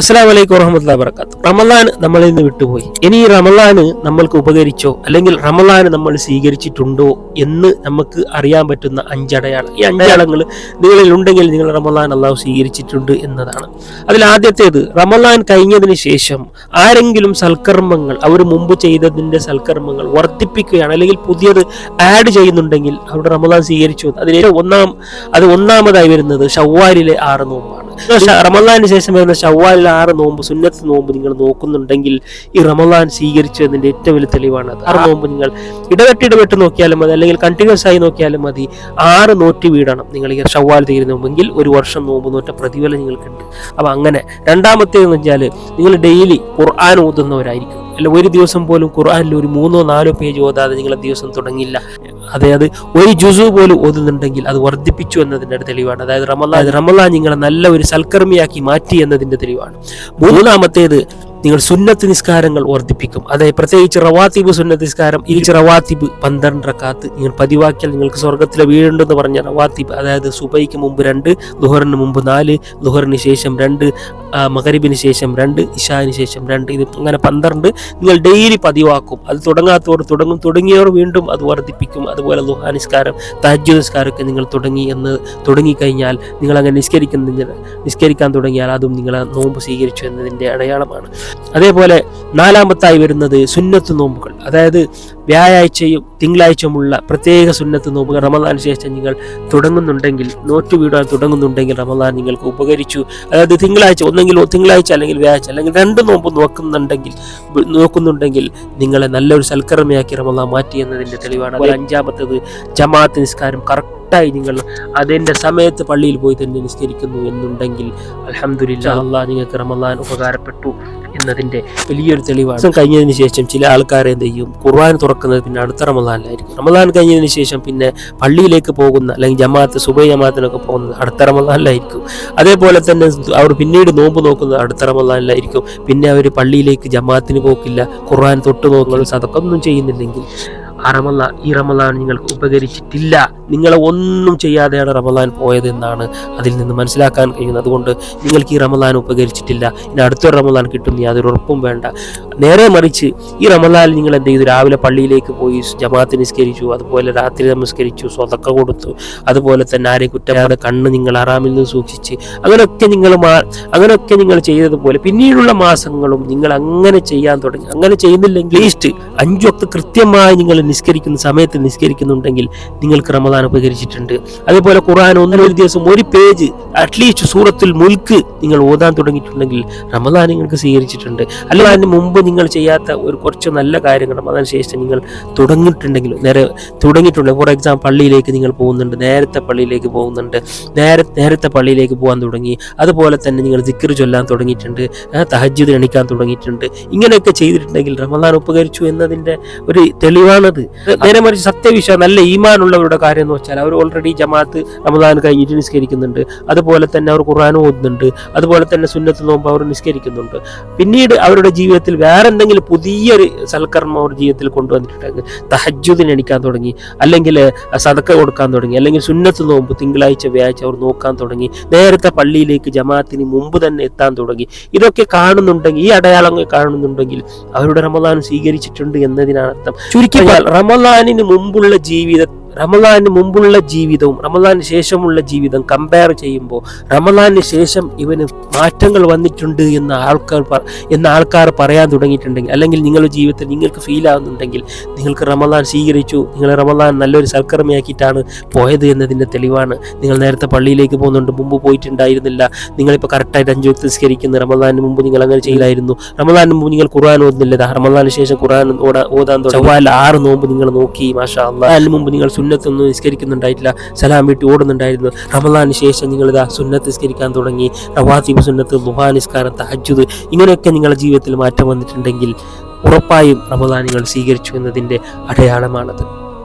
അസ്സാം വലൈക്കും വറഹമത്തുള്ള വർക്കാത്ത് റമലാൻ നമ്മളിൽ നിന്ന് വിട്ടുപോയി. ഇനി ഈ റമലാന് നമ്മൾക്ക് ഉപകരിച്ചോ അല്ലെങ്കിൽ റമലാന് നമ്മൾ സ്വീകരിച്ചിട്ടുണ്ടോ എന്ന് നമുക്ക് അറിയാൻ പറ്റുന്ന അഞ്ചടയാളം ഈ അഞ്ചടയാളങ്ങൾ നിങ്ങളിൽ ഉണ്ടെങ്കിൽ നിങ്ങൾ റമലാൻ അള്ളാഹു സ്വീകരിച്ചിട്ടുണ്ട് എന്നതാണ്. അതിൽ ആദ്യത്തേത് റമലാൻ കഴിഞ്ഞതിന് ശേഷം ആരെങ്കിലും സൽക്കർമ്മങ്ങൾ അവർ മുമ്പ് ചെയ്തതിന്റെ സൽക്കർമ്മങ്ങൾ വർദ്ധിപ്പിക്കുകയാണ് അല്ലെങ്കിൽ പുതിയത് ആഡ് ചെയ്യുന്നുണ്ടെങ്കിൽ അവിടെ റമലാൻ സ്വീകരിച്ചു. അതിൽ ഒന്നാം അത് ഒന്നാമതായി വരുന്നത് ഷവ്വാലിലെ ആറ് നോമ്പാണ്. റമലാന് ശേഷം വരുന്ന ഷവ്വാലിൽ ആറ് നോമ്പ് സുന്നത്ത് നോമ്പ് നിങ്ങൾ നോക്കുന്നുണ്ടെങ്കിൽ ഈ റമലാൻ സ്വീകരിച്ചു എന്നതിന്റെ ഏറ്റവും വലിയ തെളിവാണ് അത്. ആറ് നോമ്പ് നിങ്ങൾ ഇടവിട്ട് ഇടവെട്ട് നോക്കിയാലും മതി അല്ലെങ്കിൽ കണ്ടിന്യൂസ് ആയി നോക്കിയാലും മതി. ആറ് നോറ്റി വീടണം നിങ്ങൾ ഈ ഷവ്വാൽ തീരുന്ന മുമ്പെങ്കിൽ ഒരു വർഷം നോമ്പ് നോറ്റ പ്രതിഫലം നിങ്ങൾക്കുണ്ട്. അപ്പൊ അങ്ങനെ രണ്ടാമത്തേന്ന് വെച്ചാൽ നിങ്ങൾ ഡെയിലി ഖുർആൻ ഓതുന്നവരായിരിക്കും. അല്ല ഒരു ദിവസം പോലും ഖുർആനിൽ ഒരു മൂന്നോ നാലോ പേജ് ഓതാതെ നിങ്ങൾ ദിവസം തുടങ്ങില്ല. അതായത് ഒരു ജുസു പോലും ഓതുന്നുണ്ടെങ്കിൽ അത് വർദ്ധിപ്പിച്ചു എന്നതിന്റെ തെളിവാണ്. അതായത് റമലാൻ റമലാൻ നിങ്ങളെ നല്ല ഒരു സൽക്കർമ്മിയാക്കി മാറ്റി എന്നതിന്റെ തെളിവാണ്. മൂന്നാമത്തേത് നിങ്ങൾ സുന്നത്ത് നിസ്കാരങ്ങൾ വർദ്ധിപ്പിക്കും. അതായത് പ്രത്യേകിച്ച് റവാത്തിബ് സുന്നത്ത് നിസ്കാരം ഈ റവാത്തിബ് പന്ത്രണ്ട് റക്കാത്ത് നിങ്ങൾ പതിവാക്കിയാൽ നിങ്ങൾക്ക് സ്വർഗത്തിലെ വീടുണ്ടെന്ന് പറഞ്ഞ റവാത്തിബ് അതായത് സുബൈക്ക് മുമ്പ് രണ്ട് ദുഹറിന് മുമ്പ് നാല് ദുഹറിന് ശേഷം രണ്ട് മകരിബിന് ശേഷം രണ്ട് ഇഷാന് ശേഷം രണ്ട് ഇത് അങ്ങനെ പന്ത്രണ്ട് നിങ്ങൾ ഡെയിലി പതിവാക്കും. അത് തുടങ്ങാത്തവർ തുടങ്ങും തുടങ്ങിയവർ വീണ്ടും അത് വർദ്ധിപ്പിക്കും. അതുപോലെ ദുഹാ നിസ്കാരം തഹജ്ജു നിസ്കാരമൊക്കെ നിങ്ങൾ തുടങ്ങി എന്ന് തുടങ്ങിക്കഴിഞ്ഞാൽ നിങ്ങൾ അങ്ങനെ നിസ്കരിക്കുന്ന നിസ്കരിക്കാൻ തുടങ്ങിയാൽ അതും നിങ്ങളെ നോമ്പ് സ്വീകരിച്ചു എന്നതിന്റെ അടയാളമാണ്. അതേപോലെ നാലാമത്തായി വരുന്നത് സുന്നത്ത് നോമ്പുകൾ. അതായത് വ്യാഴാഴ്ചയും തിങ്കളാഴ്ചയുമുള്ള പ്രത്യേക സുന്നത്ത് നോമ്പുകൾ. റമദാൻ ശേഷം നിങ്ങൾ തുടങ്ങുന്നുണ്ടെങ്കിൽ നോറ്റ് വീടാൻ തുടങ്ങുന്നുണ്ടെങ്കിൽ റമദാൻ നിങ്ങൾക്ക് ഉപകരിച്ചു. അതായത് തിങ്കളാഴ്ച ഒന്നെങ്കിൽ തിങ്കളാഴ്ച അല്ലെങ്കിൽ വ്യാഴാഴ്ച അല്ലെങ്കിൽ രണ്ട് നോമ്പ് നോക്കുന്നുണ്ടെങ്കിൽ നോക്കുന്നുണ്ടെങ്കിൽ നിങ്ങളെ നല്ലൊരു സൽക്കർമ്മയാക്കി റമദാൻ മാറ്റി എന്നതിന്റെ തെളിവാണ്. അഞ്ചാമത്തത് ജമാഅത്ത് നിസ്കാരം. കറക്റ്റായി നിങ്ങൾ അതിന്റെ സമയത്ത് പള്ളിയിൽ പോയി തന്നെ നിസ്കരിക്കുന്നു എന്നുണ്ടെങ്കിൽ അലഹമുല്ല അള്ളാഹ് നിങ്ങൾക്ക് റമദാൻ ഉപകാരപ്പെട്ടു എന്നതിന്റെ വലിയൊരു തെളിവാണ്. കഴിഞ്ഞതിന് ശേഷം ചില ആൾക്കാർ എന്ത് ചെയ്യും? ഖുർആൻ തുറക്കുന്നത് പിന്നെ അടുത്ത റമദാനിലായിരിക്കും. റമദാൻ കഴിഞ്ഞതിന് ശേഷം പിന്നെ പള്ളിയിലേക്ക് പോകുന്ന അല്ലെങ്കിൽ ജമാഅത്ത് സുബൈ ജമാഅത്തിനൊക്കെ പോകുന്നത് അടുത്ത റമദാനിലായിരിക്കും. അതേപോലെ തന്നെ അവർ പിന്നീട് നോമ്പ് നോക്കുന്നത് അടുത്ത റമദാനിലായിരിക്കും. പിന്നെ അവർ പള്ളിയിലേക്ക് ജമാഅത്തിന് പോക്കില്ല ഖുർആൻ തൊട്ട് നോക്കുന്നത് സതക്കൊന്നും ചെയ്യുന്നില്ലെങ്കിൽ ആ റമദാൻ ഈ റമദാൻ നിങ്ങൾക്ക് ഉപകരിച്ചിട്ടില്ല നിങ്ങളെ ഒന്നും ചെയ്യാതെയാണ് റമദാൻ പോയതെന്നാണ് അതിൽ നിന്ന് മനസ്സിലാക്കാൻ കഴിയുന്നത്. അതുകൊണ്ട് നിങ്ങൾക്ക് ഈ റമദാൻ ഉപകരിച്ചിട്ടില്ല. ഇനി അടുത്തൊരു റമദാൻ കിട്ടും യാതൊരു ഉറപ്പും വേണ്ട. നേരെ മറിച്ച് ഈ റമദാനിൽ നിങ്ങൾ എന്ത് ചെയ്തു? രാവിലെ പള്ളിയിലേക്ക് പോയി ജമാഅത്ത് നിസ്കരിച്ചു അതുപോലെ രാത്രി നമസ്കരിച്ചു സ്വതക്ക കൊടുത്തു. അതുപോലെ തന്നെ ആരെ കുറ്റമാതെ കണ്ണ് നിങ്ങൾ അറാമിൽ നിന്ന് സൂക്ഷിച്ച് അങ്ങനെയൊക്കെ നിങ്ങൾ അങ്ങനെയൊക്കെ നിങ്ങൾ ചെയ്തതുപോലെ പിന്നീടുള്ള മാസങ്ങളും നിങ്ങൾ അങ്ങനെ ചെയ്യാൻ തുടങ്ങി. അങ്ങനെ ചെയ്യുന്നില്ലെങ്കിൽ ലീസ്റ്റ് അഞ്ചു ഒക്കെ കൃത്യമായി നിങ്ങൾ നിസ്കരിക്കുന്ന സമയത്ത് നിസ്കരിക്കുന്നുണ്ടെങ്കിൽ നിങ്ങൾക്ക് റമദാൻ ഉപകരിച്ചിട്ടുണ്ട് അതേപോലെ ഖുർആൻ ഒന്നിനൊരു ദിവസം ഒരു പേജ് അറ്റ്ലീസ്റ്റ് സൂറത്തിൽ മുൽക്ക് നിങ്ങൾ ഓതാൻ തുടങ്ങിയിട്ടുണ്ടെങ്കിൽ റമദാൻ നിങ്ങൾക്ക് സ്വീകരിച്ചിട്ടുണ്ട്. അല്ലെങ്കിൽ അതിന് മുമ്പ് നിങ്ങൾ ചെയ്യാത്ത ഒരു കുറച്ച് നല്ല കാര്യങ്ങൾ റമദാൻ ശേഷം നിങ്ങൾ തുടങ്ങിയിട്ടുണ്ടെങ്കിൽ നേരെ തുടങ്ങിയിട്ടുണ്ട് ഫോർ എക്സാമ്പിൾ പള്ളിയിലേക്ക് നിങ്ങൾ പോകുന്നുണ്ട് നേരത്തെ പള്ളിയിലേക്ക് പോകുന്നുണ്ട് നേരെ നേരത്തെ പള്ളിയിലേക്ക് പോകാൻ തുടങ്ങി അതുപോലെ തന്നെ നിങ്ങൾ ദിക്കർ ചൊല്ലാൻ തുടങ്ങിയിട്ടുണ്ട് തഹജ്ജുദ് എണിക്കാൻ തുടങ്ങിയിട്ടുണ്ട്. ഇങ്ങനെയൊക്കെ ചെയ്തിട്ടുണ്ടെങ്കിൽ റമദാൻ ഉപകരിച്ചു എന്നതിന്റെ ഒരു തെളിവാണത്. നേരെ മറിച്ച് സത്യവിശ്വാസം നല്ല ഈമാനുള്ളവരുടെ കാര്യം എന്ന് വെച്ചാൽ അവർ ഓൾറെഡി ജമാഅത്ത് റമദാൻ കഴിഞ്ഞിട്ട് നിസ്കരിക്കുന്നുണ്ട്. അതുപോലെ തന്നെ അവർ ഖുർആൻ ഓതുന്നുണ്ട്. അതുപോലെ തന്നെ സുന്നത്ത് നോമ്പ് അവർ നിസ്കരിക്കുന്നുണ്ട്. പിന്നീട് അവരുടെ ജീവിതത്തിൽ വേറെ എന്തെങ്കിലും പുതിയൊരു സൽക്കർമ്മം അവർ ജീവിതത്തിൽ കൊണ്ടുവന്നിട്ടുണ്ടെങ്കിൽ തഹജ്ജുദിന് എണിക്കാൻ തുടങ്ങി അല്ലെങ്കിൽ സതക്ക കൊടുക്കാൻ തുടങ്ങി അല്ലെങ്കിൽ സുന്നത്ത് നോമ്പ് തിങ്കളാഴ്ച വ്യാഴ്ച അവർ നോക്കാൻ തുടങ്ങി നേരത്തെ പള്ളിയിലേക്ക് ജമാഅത്തിന് മുമ്പ് തന്നെ എത്താൻ തുടങ്ങി. ഇതൊക്കെ കാണുന്നുണ്ടെങ്കിൽ ഈ അടയാളങ്ങൾ കാണുന്നുണ്ടെങ്കിൽ അവരുടെ റമദാൻ സ്വീകരിച്ചിട്ടുണ്ട് എന്നതിനാണ് അർത്ഥം. ചുരുക്കി റമദാനിന് മുമ്പുള്ള ജീവിത റമദാനിന് മുമ്പുള്ള ജീവിതവും റമദാന് ശേഷമുള്ള ജീവിതം കമ്പയർ ചെയ്യുമ്പോൾ റമദാനിന് ശേഷം ഇവന് മാറ്റങ്ങൾ വന്നിട്ടുണ്ട് എന്ന് ആൾക്കാർ എന്ന ആൾക്കാർ പറയാൻ തുടങ്ങിയിട്ടുണ്ടെങ്കിൽ അല്ലെങ്കിൽ നിങ്ങളുടെ ജീവിതത്തിൽ നിങ്ങൾക്ക് ഫീൽ ആവുന്നുണ്ടെങ്കിൽ നിങ്ങൾക്ക് റമദാൻ സ്വീകരിച്ചു. നിങ്ങൾ റമദാൻ നല്ലൊരു സൽക്കർമ്മയാക്കിയിട്ടാണ് പോയത് എന്നതിന്റെ തെളിവാണ്. നിങ്ങൾ നേരത്തെ പള്ളിയിലേക്ക് പോകുന്നുണ്ട് മുമ്പ് പോയിട്ടുണ്ടായിരുന്നില്ല. നിങ്ങളിപ്പോൾ കറക്റ്റായിട്ട് അഞ്ചു വ്യക്തി സ്വീകരിക്കുന്നു റമദാനിന് മുമ്പ് നിങ്ങൾ അങ്ങനെ ചെയ്യില്ലായിരുന്നു റമദാന് മുമ്പ് നിങ്ങൾ ഖുർആൻ ഓതുന്നില്ല. ദാ റമദാനിന് ശേഷം ഖുർആൻ ഓടാൻ തുടങ്ങി. ചൊവ്വാൽ ആറ് നോമ്പ് നിങ്ങൾ നോക്കി മാഷാ അതിന് മുമ്പ് നിങ്ങൾ സുന്നത്തൊന്നും നിസ്കരിക്കുന്നുണ്ടായിട്ടില്ല. സലാം വിട്ട് ഓടുന്നുണ്ടായിരുന്നു. റമദാന് ശേഷം നിങ്ങളിതാ സുന്നത്ത് നിസ്കരിക്കാൻ തുടങ്ങി. റവാസിബ് സുന്നത്ത് ദുഹാ നിസ്കാരം തഹജുദ് ഇങ്ങനെയൊക്കെ നിങ്ങളുടെ ജീവിതത്തിൽ മാറ്റം വന്നിട്ടുണ്ടെങ്കിൽ ഉറപ്പായും റമദാൻ സ്വീകരിച്ചു എന്നതിന്റെ അടയാളമാണത്.